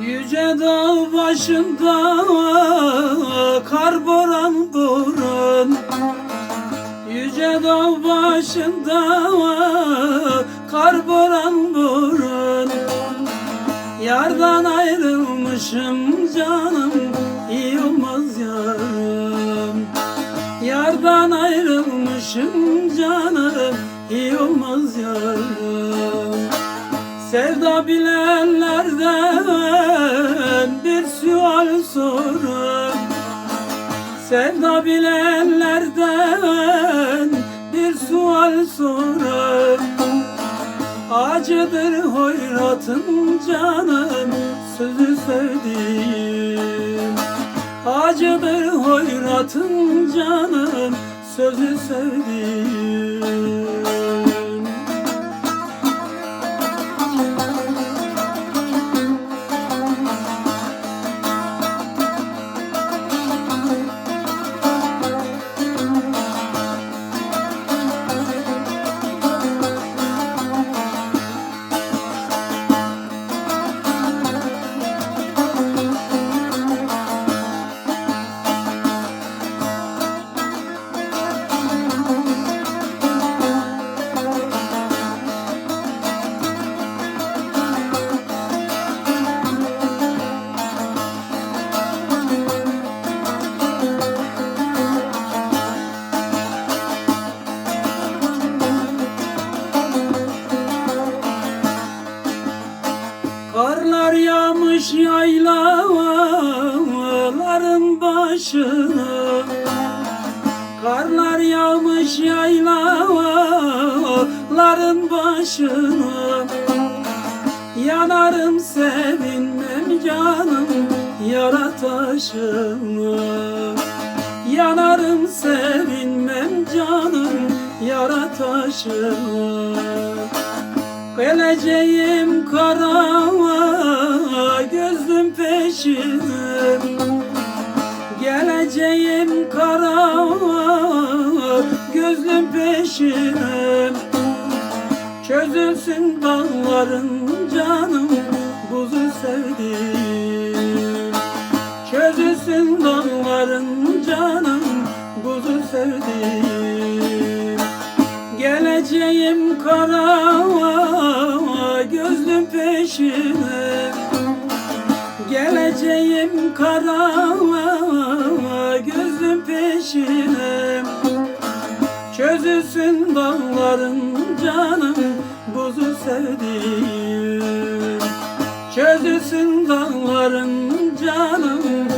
Yüce dağ başında kar boran boran Yüce dağ başında kar boran boran Yardan ayrılmışım canım iyi olmaz yarım. Yardan ayrılmışım canım iyi olmaz yarım. Sevda bilenlerden sual sorun Sevda bilenlerden bir sual sorun Acıdır hoyratın canım sözü sevdiğim. Acıdır hoyratın canım sözü sevdiğim yağmış yaylaların başına. Karlar yağmış yaylaların başına. Yanarım sevinmem canım yara taşına. Yanarım sevinmem canım yara taşına. Geleceğim kara peşine Geleceğim kara gözlüm peşine Çözülsün dağların canım buzu sevdim Çözülsün dağların canım buzu sevdim Geleceğim kara gözlüm peşine peşinem Çözülsün damların canım buzu sevdiğim. Çözülsün damların canım